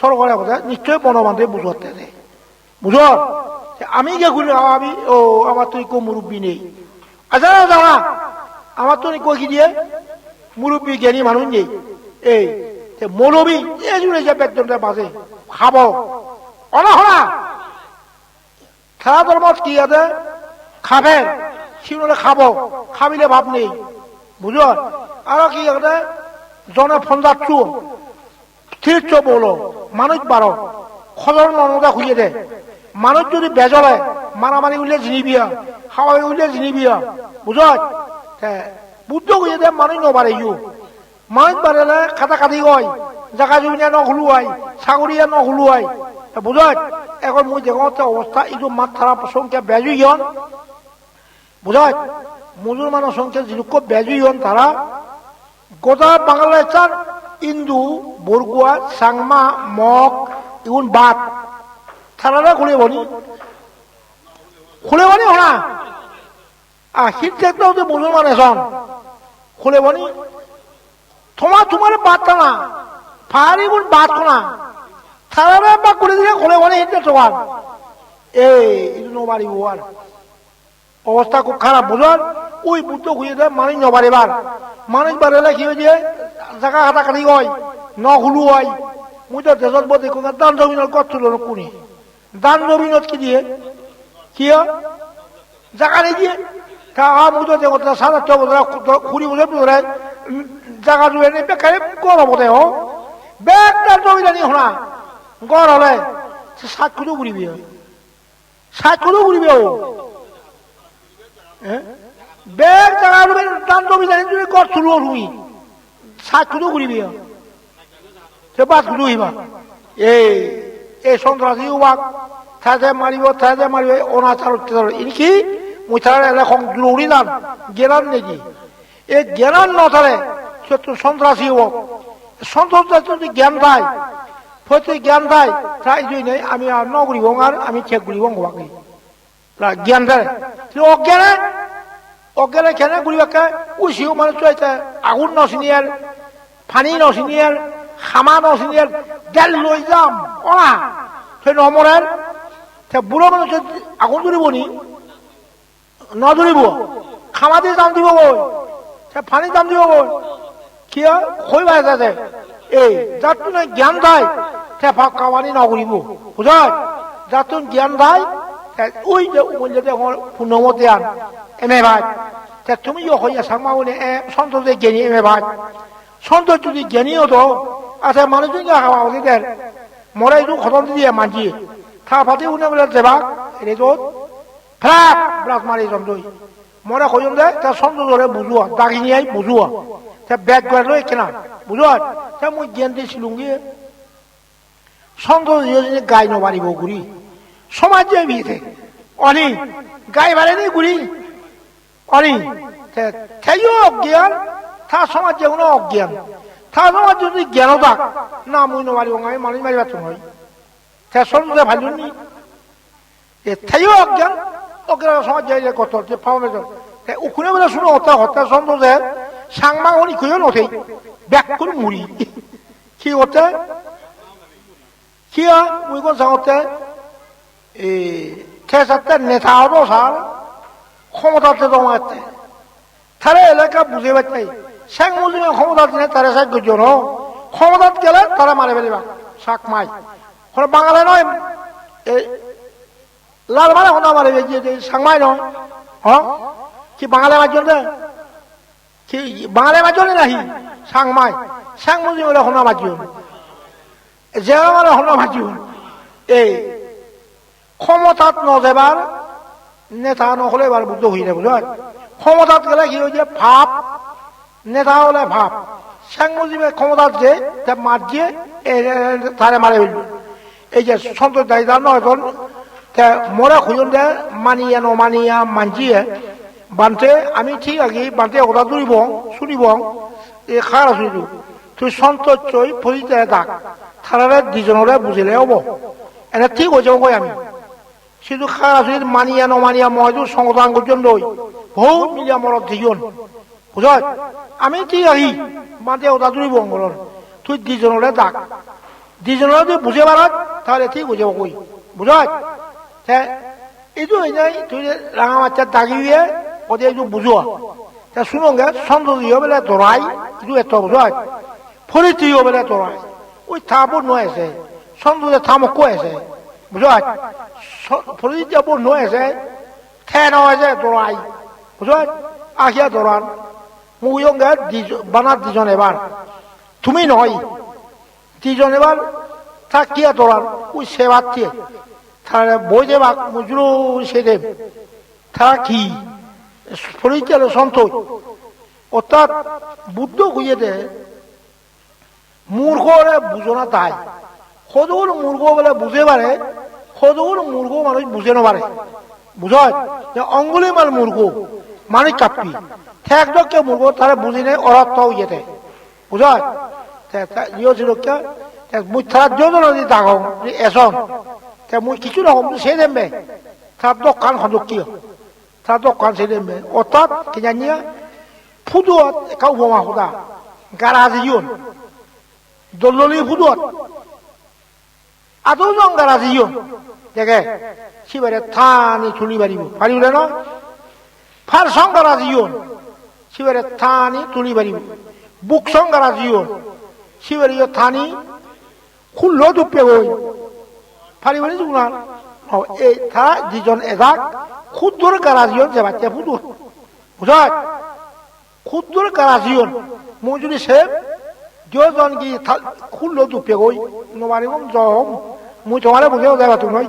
সরকারের কথা নিশ্চয়ই বনবান্ধে বুঝতে বুঝো আমি যে ঘুরি আমি ও আমার তো কো মুরব্বী নেই। আচ্ছা না জানা আমার তো কি দিয়ে মুরব্বী জ্ঞানী মানুষ নেই এই মৌলবী যে বেতনটা বাজে, খাব। অনহরা খেলা ধর্মত কি আছে? খাবে সিউলে খাব, খাবিলে ভাব নেই। বুঝো আর কি আছে? জনে ফন্দাচ্ছু তীর্থ বলো মানুষ বারো খজর মমতা খুঁজে দে। মানুষ যদি বেজলে, মারামারি উঠলে জিনিবিয়া হাওয়াই উঠলে জিনিবিয়া বুঝ বুদ্ধ খুঁজে দে মানুষ নবারে ইউ মানুষ বাড়ালে খাতা কাটি গয় জাগা জমিনে নহুলুয়াই সাগরিয়া নহুলুয়াই বুঝ এখন মুই দেখতে অবস্থা ইটো মাত থারা সংখ্যা বেজু ইয়ন বুঝ মুসলমানের সংখ্যা যেরকম বেজু ইয়ন তারা গোটা বাংলাদেশের ইন্দু, বরগুয়া, সাংমা, মগ, ইগুন বাত। থানারা খুলে বনি খুলে বনি হনা? শীত দেখতেও যে মুসলমান এসন। খুলে বনি তোমার তোমার বাদ না। ফায়ারি গুণ বাদ না। থানারা বা করে দিলে খুলে বনি হিন্দে তোমার এই ইদু নবারি আর অবস্থা খুব খারাপ বুঝল ওই বুদ্ধ খুঁজে দেয় মানুষ নবারিবার মানুষ বাড়ালে কি হয়েছে? জাগা হাতা কাটি হয় ন হুলু হয়। মুই তো দেশত বোধ দেখো দান জমিনত কত কোনি। দান জমিনত কি দিয়ে? কি? জাগা নেই দিয়ে। তা মুই তো দেখো সাদা তো বোধ খুঁড়ি বোধ বোধ জাগা জুড়ে নেই, বেকারে গড় বোধ হ? বেগ দান গড় হলে সাত ঘুরিবি সাত ঘুরিবি, ও। বেগ জানি জুড়ে গড় তুলো রুই সাত কুদু ঘুরিবি সে বাদগুলো হইবা। এই এই সন্ত্রাসী উবাক থাজে মারিব থাজে মারিব অনাচার, অত্যাচার। ইনকি এলে খং জরুরি দান জ্ঞান নেকি এই জ্ঞান নথারে সে তো সন্ত্রাসী হোক সন্ত্রাস যদি জ্ঞান দেয় হয়তো জ্ঞান দেয় তাই জন্য আমি আর ন করিব আর আমি চেক করিব বাকি জ্ঞান দেয় কিন্তু অজ্ঞানে অজ্ঞানে কেনে করিবাকে উচিও মানে চুয়াইতে আগুন নচিনিয়ার ফানি নচিনিয়ার খামা নচিনিয়ার গেল লৈ যাম। অনা সেই নমরের সে বুড়ো মানুষের আগুন ধরিব নি নধরিব খামা দিয়ে দাম দিব বই সে ফানি দাম দিব বই কি হয় খৈ বাই যাতে এই যার জ্ঞান দেয় সে ফাঁক কামানি নকরিব বুঝায় যার জ্ঞান দেয় তে ওই যে বললে যে আমার পূর্ণমতে আন এমে ভাই, তে তুমি যে হইয়া সাংমা বলে, এ সন্তোষে জ্ঞানী, এমে ভাই। সন্তোষ যদি জ্ঞানী হতো আচ্ছা মানুষজনকে খাওয়া ওদের মরে একটু খতম দিয়ে মাঝি থা ফাতে উনে বলে দেবা রেজত ফ্লাপ ব্রাস মারি জমদই মরে কইম দে তা সন্তোষ ধরে বুঝুয়া দাগি নিয়ে বুঝুয়া। তা ব্যাগ করে লই কেনা, বুঝুয়া? তা মুই জ্ঞান দিয়েছিলুম গিয়ে যদি গাই নবারিব ঘুরি সমাজে বিয়েতে অনি গাই বাড়েনি ঘুরি অনি থেইও অজ্ঞান থা সমাজ যেগুলো অজ্ঞান। থা সমাজ যদি জ্ঞান থাক, না মুই নমারিব আমি মানুষ মারিবার নয় থে সন্ধ্যে নি। থেইও অজ্ঞান অজ্ঞান সমাজ যাই কত যে পাওয়া উখুনে বলে শুনো, হত্যা হত্যা সন্ধ্যে সাংমা হনি খুঁজে নথেই ব্যাক করে মুড়ি। কি হতে? কি হয়? মুই কোন সাংতে এই থেসাতে নেতা হতো সার ক্ষমতাতে জমাতে তারা এলাকা বুঝে পাচ্ছাই শেখ মুজিবের ক্ষমতা দিনে তারা শেখ গুজন ক্ষমতাত গেলে তারা মারে ফেলিবা, শাক মাই। কোনো বাঙালি নয়, এই লাল মানে হতা মারে যে সাংমাই নয়। হ? কি বাঙালি মারজন দে কি বাঙালি মারজনে নাহি সাংমাই শেখ মুজিবের হনা মারজন যে মানে হনা মারজন এই ক্ষমতাত নজেবার নেতা নহলে এবার বুদ্ধ হইলে বুঝল ক্ষমতাত গেলে কি হয়েছে ভাব নেতা হলে ভাব শেখ মুজিবের ক্ষমতাত যে মার দিয়ে তারে মারে ফেলবে এই যে সন্তোষ দায়িত্ব নয় এখন মরা খুঁজন দে, মানিয়া নমানিয়া, মানজিয়ে। বানতে, আমি ঠিক আগে বানতে ওটা দূরিব শুনিব। এ খারা শুনিব তুই সন্তোষ চই ফরিতে ডাক তারারে দুজনরে বুঝিলে হব। এনে ঠিক হয়েছে কই আমি। শুধু খারা শুনি মানিয়া নমানিয়া ময়দু সংগঠন করছেন দই বহুত মিলিয়া মরদ দুজন বুঝত আমি ঠিক আহি? মাতে ওটা দূরিব অঙ্গলর তুই দুজনরে ডাক। দুজনরে যদি বুঝে পারাত তাহলে ঠিক যাব কই? বুঝত এইটো এই নাই, তুই রাঙা বাচ্চার দাগিয়ে ওদের একটু বুঝোয়া তা শুনো গে সন্তোষীয় বেলা দরাই কিন্তু এত বুঝায় ফরিতীয় বেলা দরাই ওই থাবো নয় আছে। সন্তোষে থামো কো আছে। বুঝায় ফরিতীয় বো নয় আছে থে নয় আছে দরাই বুঝায় আখিয়া দরান মুয়ং গে বানার দুজন এবার তুমি দুজন এবার কিয়া ওই সেবার দিয়ে। তাহলে বই দেবা মুজরু সে দেব তারা কি? পরিচাল সন্তোষ। অর্থাৎ বুদ্ধ খুঁজে দে মূর্খরে বুঝো না তাই। সদুর মূর্খ বলে বুঝে পারে সদুর মূর্খ মানুষ বুঝে না পারে বুঝয় যে অঙ্গুলি মাল মূর্খ মানুষ কাপি। ঠেক দক্ষে মূর্খ তারা বুঝি নেই অরত্থ হয়ে যেতে বুঝয় ইয়ে ছিল কে মুই তারা যোজন যদি দাগ এসন তে মুই কিছু রকম সে দেবে তার দোকান হদকিয় তার দোকান সে দেবে অর্থাৎ কি জানিয়া ফুদুয়াত কাউ বোমা হুদা গারাজিয়ন দল্ললি ফুদুয়াত আদৌ জঙ্গার আজিও দেখে, শিবারে থানি তুলি বাড়িব। পারিবলে ন? ফার সঙ্গার আজিও শিবারে থানি তুলি বাড়িব। বুক সঙ্গার আজিও শিবারিও থানি খুল্ল দুপে গই ফারিবলে জুনার এই থা যিজন এজাক ক্ষুদ্র কারাজিও যে বাচ্চা ফুদুর বুঝায় ক্ষুদ্র কারাজিও মজুরি সেব যোজন কি খুল্ল দুপে গই নোমারিম জম মুই তোমারে বুঝেও যাবা তুমি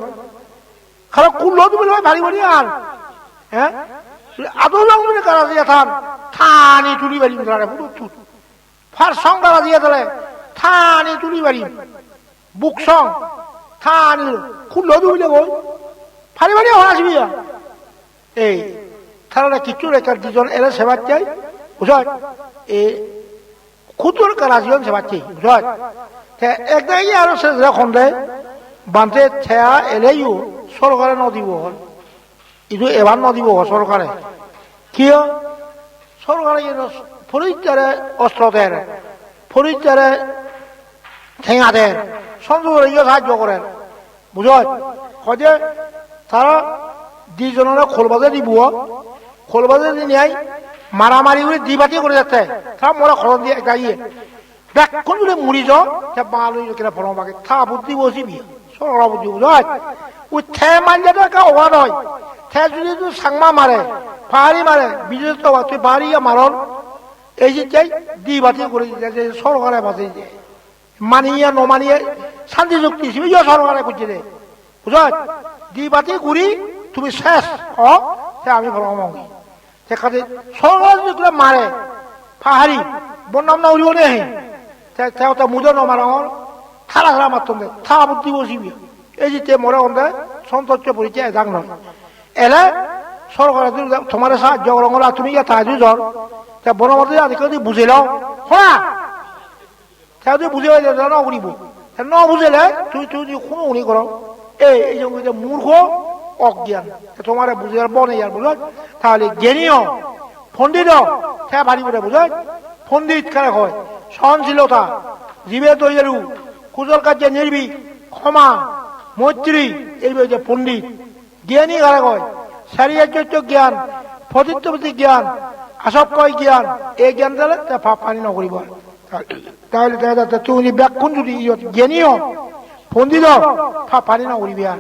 খারাপ খুললো দুপে নয় ভারী ভারী আর। হ্যাঁ? আদৌ জং মানে গারাজিয়া থান? থানি তুলি বাড়ি তারে ফুদুর তুত ফার সং গারাজিয়া তালে থানি তুলি বাড়ি। বুক সং। থানি খুললো দুবিলে গই ফারি ফারি হাসবিয়া এই তারা কিছু রেখার দুজন এরা সেবার চাই। বুঝায় এ, খুতুর কারাজিয়ন সেবার চাই বুঝায় একদাই আরও সে যখন দেয় বান্ধে থেয়া এলেইও সরকারে নদিব হল ইদু এবার নদিব সরকারে কিয়? সরকারে ফরিদারে অস্ত্র দেয় ফরিদারে ঠেঙা দেয় সংযোগ ইয়ে সাহায্য করেন বুঝায় যে তারা দুজনের খোলবাজে দিব খোলবাজে নিয়ে মারামারি করে দিবাতি করে যাচ্ছে তারা মোরা খরচ দিয়ে গাইয়ে দেখ কোন মুড়ি যাও বালু কিনা ফলন বাকি। থা বুদ্ধি বসিবি সরকার বুদ্ধি বুঝায় ওই থে তো একা ওয়া নয় থে যদি তুই সাংমা মারে পাহাড়ি মারে বিজয় তো তুই পাহাড়ি মারন এই যে চাই দিবাতি করে দিতে সরকারে বাঁচে মানিয়ে, নমানিয়ে, শান্তি চুক্তি হিসেবে ইয়ে সরকারে করছে রে বুঝায় দিবাতি ঘুরি তুমি শেষ হ আমি ভালো মঙ্গি সেখানে সরকার যদি মারে পাহাড়ি বন্যাম না উড়িও নেই তা মুদর নমারঙর থালা থালা মাত্র দে থা বুদ্ধি বসিবি এই যে মরে অন্ধে, সন্তোষ পরিচয় এদাং নয় এলে সরকারে তোমার সাহায্য করঙ্গলা তুমি ইয়া তাহাজু জ্বর তা বনমতে আদিকে যদি বুঝে লও হ্যাঁ তেওঁ যদি বুঝে ন উড়িব ন বুঝেলে তুই তুই যদি কোনো উনি করো, এই এই যে মূর্খ, অজ্ঞান। তোমার বুঝে বনে ইয়ার বুঝল? তাহলে জ্ঞানীয় পণ্ডিত হ্যাঁ ভারী বলে বুঝল? পণ্ডিত কারে হয় সহনশীলতা জীবে তৈরি কুজল কার্যে নির্বি ক্ষমা, মৈত্রী, এই যে পণ্ডিত, জ্ঞানী কারে হয় শারীরিক জ্ঞান ফতিত্বপতি জ্ঞান আসক্কয় জ্ঞান, এই জ্ঞান দিলে তা পানী নকৰিব তাহলে তুমি ব্যাকুণ যদি জ্ঞানীয়, পণ্ডিত পানী নকৰিবি আর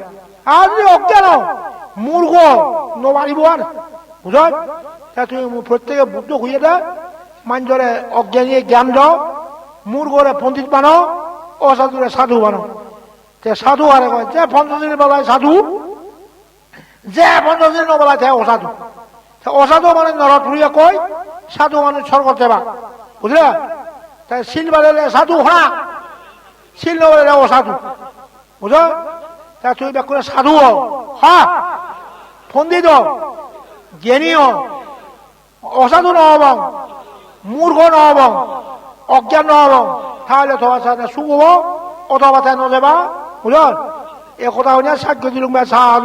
আর যদি অজ্ঞান মূর্খ নবারিব আর বুঝল তা তুমি প্রত্যেকে বুদ্ধ খুঁজে দে মাঞ্জরে অজ্ঞানী জ্ঞান দাও, মূর্খরে পণ্ডিত অসাধুরে সাধু বানো। তে সাধু আরে কয়, যে পঞ্চদিন বেলায় সাধু, যে পঞ্চদিন বেলায় তে অসাধু। অসাধু মানে নরত কয়, সাধু মানে স্বর্গ দেবা বুঝলে? তাই শিল বাড়লে সাধু হা, শিল নবালে অসাধু। বুঝো? তা তুই ব্যাক করে সাধু হ হা হ জ্ঞানী হ অসাধু নহব মূর্খ নহব অজ্ঞান নহব তাহলে তোমার সাথে শুভ অথবা নদেবা বুঝল? এ কথা হইনা সাক্ষ্য দিলুম সাহা